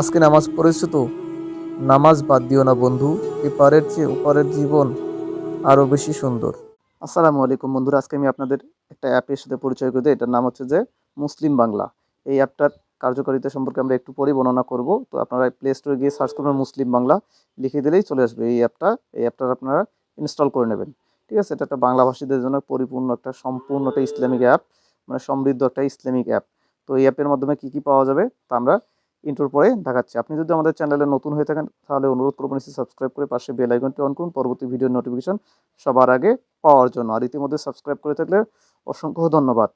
আজকে নামাজ পড়েছো তো? নামাজ বাদ দিও না বন্ধু, এপারের চেয়ে ওপারের জীবন আরও বেশি সুন্দর। আসসালামু আলাইকুম বন্ধুরা, আজকে আমি আপনাদের একটা অ্যাপের সাথে পরিচয় করে দিই। এটার নাম হচ্ছে যে মুসলিম বাংলা। এই অ্যাপটার কার্যকারিতা সম্পর্কে আমরা একটু পরেই বর্ণনা করব। তো আপনারা প্লে স্টোরে গিয়ে সার্চ করবেন মুসলিম বাংলা, লিখে দিলেই চলে আসবে এই অ্যাপটা এই অ্যাপটা আপনারা ইনস্টল করে নেবেন। ঠিক আছে, এটা একটা বাংলা ভাষীদের জন্য পরিপূর্ণ একটা সম্পূর্ণ একটা ইসলামিক অ্যাপ মানে সমৃদ্ধ একটা ইসলামিক অ্যাপ তো এই অ্যাপের মাধ্যমে কি কি পাওয়া যাবে? তা আমরা ইন্টোর পরে দেখাচ্ছি। আপনি যদি আমাদের চ্যানেলে নতুন হয়ে থাকেন, তাহলে অনুরোধ করবেন সাবস্ক্রাইব করে পাশে বেল আইকনটি অন করুন। পরবর্তী ভিডিও নোটিফিকেশন সবার আগে পাওয়ার জন্য। আর ইতিমধ্যে সাবস্ক্রাইব করে থাকলে অসংখ্য ধন্যবাদ।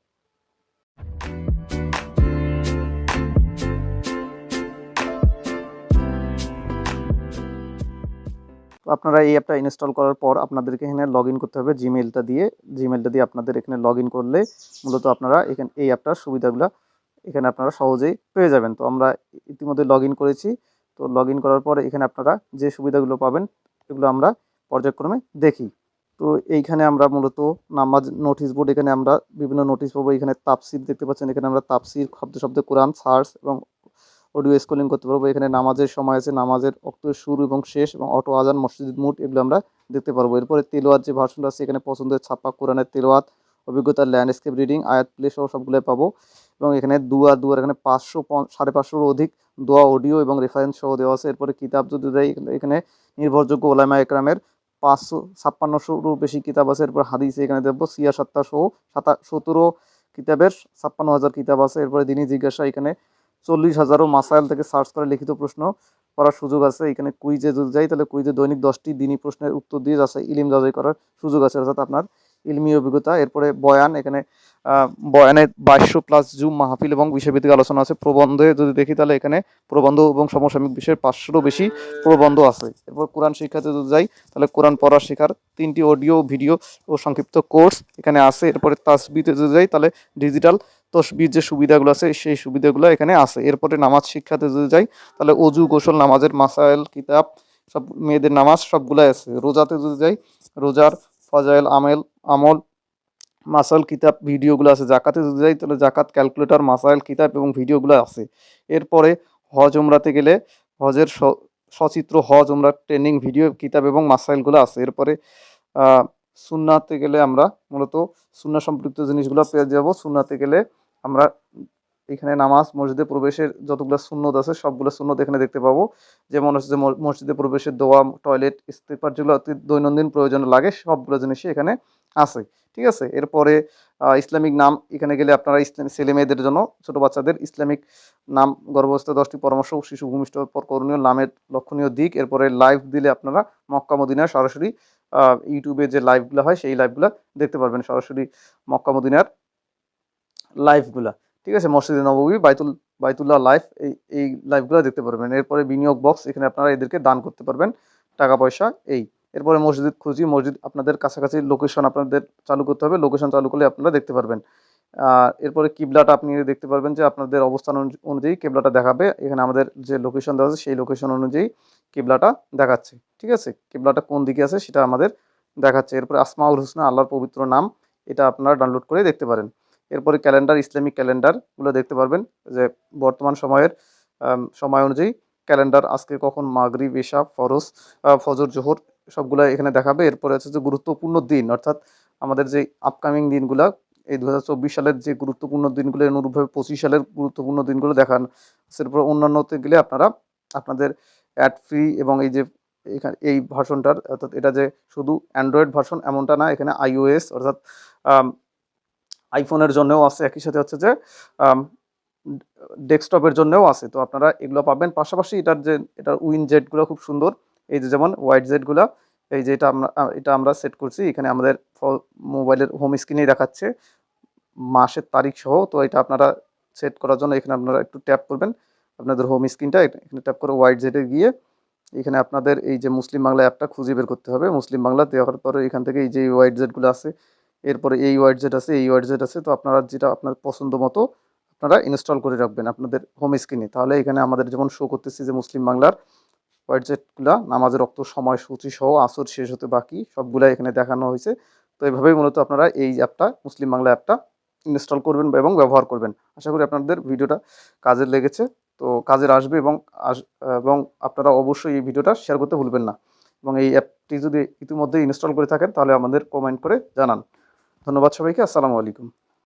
আপনারা এই অ্যাপটা ইনস্টল করার পর আপনাদেরকে এখানে লগ করতে হবে জিমেলটা দিয়ে। জিমেলটা দিয়ে আপনাদের এখানে লগ করলে মূলত আপনারা এখানে এই অ্যাপটার সুবিধাগুলো এখানে আপনারা সহজেই পেয়ে যাবেন। তো আমরা ইতিমধ্যে লগ করেছি। তো লগ করার পরে এখানে আপনারা যে সুবিধাগুলো পাবেন, এগুলো আমরা পর্যায়ক্রমে দেখি। তো এইখানে আমরা মূলত নামাজ নোটিশ বোর্ড এখানে আমরা বিভিন্ন নোটিশ পাবো। এখানে তাপসির দেখতে পাচ্ছেন। এখানে আমরা তাপসির শব্দ শব্দে, কোরআন সার্চ এবং অডিও স্কলিং করতে পারব। এখানে নামাজের সময় আছে, নামাজের অক্টের শুরু এবং শেষ এবং অটো আজান মসজিদ মুড এগুলো আমরা দেখতে পারব। এরপরে তেলোয়াত যে ভার্সনটা আছে, এখানে পছন্দের ছাপ্পা কোরআনের তেলোয়াত, অভিজ্ঞতার ল্যান্ডস্কেপ রিডিং আয়াত প্লে সহ সবগুলোই পাবো। এবং এখানে দুয়া, দুয়ার এখানে পাঁচশো সাড়ে পাঁচশোর অধিক দোয়া, অডিও এবং রেফারেন্স সহ দেওয়া আছে। এরপরে কিতাব যদি দেয়, এখানে নির্ভরযোগ্য ওলামা একরামের পাঁচশো, ছাপ্পান্নশোরও বেশি কিতাব আছে। এরপর হাদিস এখানে দেখব, সিয়া সাত্তা সহ সাতা, সতেরো কিতাবের ছাপ্পান্ন হাজার কিতাব আছে। এরপরে দিনই জিজ্ঞাসা, এখানে চল্লিশ হাজারও মাসাইল থেকে সার্চ করে লিখিত প্রশ্ন করার সুযোগ আছে। এখানে কুইজে যদি যাই, তাহলে কুইজে দৈনিক দশটি দিনই প্রশ্নের উত্তর দিয়ে যাচ্ছে ইলিম যাচাই করার সুযোগ আছে। অর্থাৎ আপনার ইলমি অভিজ্ঞতা, এরপরে বয়ান, এখানে বয়ানের বাইশশো প্লাস জুম মাহফিল এবং বিষয়ভিত্তিক আলোচনা আছে। প্রবন্ধে যদি দেখি তাহলে এখানে প্রবন্ধ এবং সমসাময়িক বিষয়ের পাঁচশোরও বেশি প্রবন্ধ আছে। এরপর কোরআন শিক্ষাতে যদি যাই, তাহলে কোরআন পড়া শেখার তিনটি অডিও, ভিডিও ও সংক্ষিপ্ত কোর্স এখানে আছে। এরপরে তাসবিতে যদি যাই, তাহলে ডিজিটাল তসবির যে সুবিধাগুলো আছে, সেই সুবিধাগুলো এখানে আছে। এরপরে নামাজ শিক্ষাতে যদি যাই, তাহলে অজু, গোসল, নামাজের মাসাইল কিতাব, সব মেয়েদের নামাজ সবগুলাই আছে। রোজাতে যদি যাই, রোজার ফজাইল, আমেল আমল, মাসাইল কিতাব, ভিডিওগুলো আছে। জাকাতে যদি যাই, তাহলে জাকাত ক্যালকুলেটর, মাসাইল কিতাব এবং ভিডিওগুলো আছে। এরপরে হজ, উমরাতে গেলে হজের সচিত্র, হজ, উমরা, ট্রেনিং, ভিডিও, কিতাব এবং মাসাইলগুলো আছে। এরপরে সুন্নাতে গেলে আমরা মূলত সুন্না সম্পৃক্ত জিনিসগুলো পেয়ে যাব। সুন্নাতে গেলে আমরা এখানে নামাজ, মসজিদে প্রবেশের যতগুলো সুন্নত আছে, সবগুলো সুন্নত এখানে দেখতে পাবো। যেমন হচ্ছে যে মসজিদে প্রবেশের দোয়া, টয়লেট, ইস্তেফার যেগুলো দৈনন্দিন প্রয়োজন লাগে, সবগুলো জিনিসই এখানে আছে, ঠিক আছে? এরপরে ইসলামিক নাম, এখানে গেলে আপনারা ইসলাম, ছেলে মেয়েদের জন্য, ছোট বাচ্চাদের ইসলামিক নাম গর্ভস্থ দশটি পরামর্শ, শিশু ভূমিষ্ঠ করণীয়, নামের লক্ষণীয় দিক, এরপরে লাইভ দিলে আপনারা মক্কা মদিনার সরাসরি ইউটিউবে যে লাইভগুলো হয়, সেই লাইভগুলো দেখতে পারবেন, সরাসরি মক্কা, মদিনার লাইভগুলা ঠিক আছে? মসজিদে নবী বাইতুল, বাইতুল্লাহ লাইভ এই এই লাইভগুলো দেখতে পারবেন। এরপরে বিনিয়োগ বক্স এখানে আপনারা এদেরকে দান করতে পারবেন টাকা পয়সা এই। এরপরে মসজিদ খুঁজি, মসজিদ আপনাদের কাছাকাছি লোকেশন আপনাদের চালু করতে হবে লোকেশন চালু করলে আপনারা দেখতে পারবেন। এরপরে কিবলাটা আপনি দেখতে পারবেন যে আপনাদের অবস্থান অনু- অনুযায়ী কিবলাটা দেখাবে, এখানে আমাদের যে লোকেশন দেওয়া আছে, সেই লোকেশন অনুযায়ী কিবলাটা দেখাচ্ছে। ঠিক আছে? কিবলাটা কোন দিকে আছে সেটা আমাদের দেখাচ্ছে। এরপরে আসমাউল হোসনা, আল্লাহর পবিত্র নাম, এটা আপনারা ডাউনলোড করে দেখতে পারেন। এরপরে ক্যালেন্ডার ইসলামিক ক্যালেন্ডারগুলো দেখতে পারবেন যে বর্তমান সময়ের সময় অনুযায়ী ক্যালেন্ডার আজকে কখন মাগরিব এশা ফরজ ফজর, জোহর সবগুলো এখানে দেখাবে। এরপরে হচ্ছে যে গুরুত্বপূর্ণ দিন, অর্থাৎ আমাদের যে আপকামিং দিনগুলো, এই দু হাজার চব্বিশ সালের যে গুরুত্বপূর্ণ দিনগুলো অনুরূপভাবে পঁচিশ সালের গুরুত্বপূর্ণ দিনগুলো দেখান। এরপর অন্যান্যতে গেলে আপনারা আপনাদের অ্যাড ফ্রি এবং এই যে এখানে, এই ভার্সনটার, অর্থাৎ এটা যে শুধু অ্যান্ড্রয়েড ভার্সন এমনটা না, এখানে আইওএস অর্থাৎ আইফোনের জন্যও আছে। একই সাথে হচ্ছে যে ডেস্কটপের জন্যও আছে। তো আপনারা এগুলো পাবেন। পাশাপাশি এটার যে, এটার উইন জেটগুলো খুব সুন্দর। এই যে যেমন হোয়াইট জেটগুলো এই যে এটা আমরা এটা আমরা সেট করছি, এখানে আমাদের মোবাইলের হোম স্ক্রিনেই দেখাচ্ছে, মাসের তারিখ সহ, তো এটা আপনারা সেট করার জন্য এখানে আপনারা একটু ট্যাপ করবেন, আপনাদের হোম স্ক্রিনটা এখানে ট্যাপ করে হোয়াইট জেটে গিয়ে, এখানে আপনাদের এই যে মুসলিম বাংলা অ্যাপটা খুঁজে বের করতে হবে, মুসলিম বাংলা দেওয়ার পরে এখান থেকে এই যে হোয়াইট জেটগুলো আছে, এরপরে এই হোয়াইট জেট আছে, এই হোয়াইট জেট আছে, তো আপনারা যেটা আপনার পছন্দ মতো আপনারা ইনস্টল করে রাখবেন আপনাদের হোম স্ক্রিনে তাহলে এখানে আমাদের যেমন শো করতেছি যে মুসলিম বাংলার হোয়াইট জেটগুলা নামাজের রক্ত সময় সূচি সহ আসর শেষ হতে বাকি সবগুলা এখানে দেখানো হয়েছে। তো এইভাবেই মূলত আপনারা এই অ্যাপটা, মুসলিম বাংলা অ্যাপটা ইনস্টল করবেন এবং ব্যবহার করবেন। আশা করি আপনাদের ভিডিওটা কাজে লেগেছে। তো কাজের আসবে এবং এবং আপনারা অবশ্যই এই ভিডিওটা শেয়ার করতে ভুলবেন না। এবং এই অ্যাপটি যদি ইতিমধ্যে ইনস্টল করে থাকেন, তাহলে আমাদের কমেন্ট করে জানান। ধন্যবাদ সবাইকে, আসসালামু আলাইকুম।